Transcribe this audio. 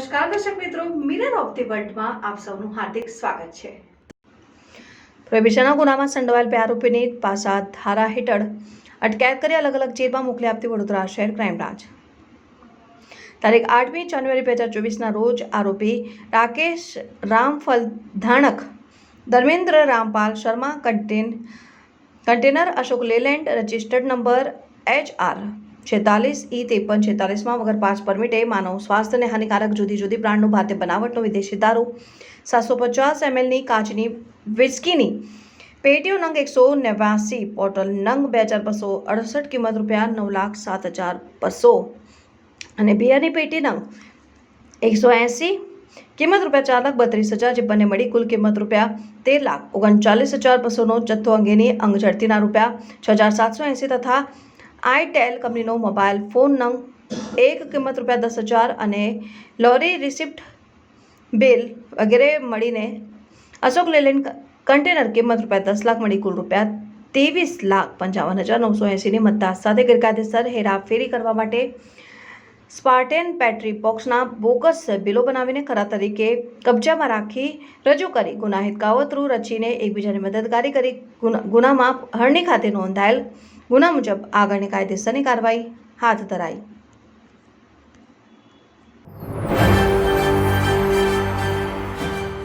નમસ્કાર, દર્શક મિત્રો. મિરર ઓફ ધી વર્લ્ડમાં આપ સૌનું હાર્દિક સ્વાગત છે. પ્રોહિબિશનના ગુનામાં સંડવાયેલ બે આરોપીની પાસા ધારા હેઠળ અટકાયત કરી અલગ અલગ જેલમાં મોકલી આપતી વડોદરા શહેર ક્રાઇમ બ્રાન્ચ. તારીખ આઠમી જાન્યુઆરી બે હજાર ચોવીસના રોજ આરોપી Rakesh Ramphal Dhanak, Dharmendra Rampal Sharma, content, container Ashok Leyland, registered number H R છેતાલીસ ઈ ત્રેપન છેતાલીસમાં વગર પાંચ પરમિટે માનવ સ્વાસ્થ્યને હાનિકારક જુદી જુદી બ્રાન્ડનું ભારતીય બનાવટનો વિદેશી દારૂ. સાતસો પચાસ એમએલની કાચની વિસ્કીની પેટીઓ નંગ એકસો નેવ્યાસી બોટલ નંગ બે હજાર બસો અડસઠ કિંમત રૂપિયા નવ લાખ સાત હજાર બસો. અને બિયરની પેટી નંગ એકસો એંસી કિંમત રૂપિયા ચાર લાખ બત્રીસ હજાર, જે બંને મળી કુલ કિંમત રૂપિયા તેર લાખ ઓગણચાલીસ હજાર બસોનો જથ્થો અંગેની અંગ ઝડતીના રૂપિયા છ હજાર સાતસો એંસી તથા આઈટેલ કંપનીનો મોબાઈલ ફોન નંગ એક કિંમત રૂપિયા દસ હજાર અને લોરી રિસિપ્ટ બિલ વગેરે મળીને અશોક લેલેન્ડ કન્ટેનર કિંમત રૂપિયા દસ લાખ મળી કુલ રૂપિયા ત્રેવીસ લાખ પંચાવન હજાર નવસો એંસીની મતદાર સાથે ગેરકાયદેસર હેરાફેરી કરવા માટે સ્પાર્ટેન પેટ્રી બોક્સના બોગસ બિલો બનાવીને ખરા તરીકે કબજામાં રાખી રજૂ કરી. ગુનાહિત કાવતરું રચીને એકબીજાની મદદગારી કરી ગુના- ગુનામાં હરણી ખાતે નોંધાયેલ ગુના મુજબ આગળની કાયદેસરની કાર્યવાહી હાથ ધરાઈ.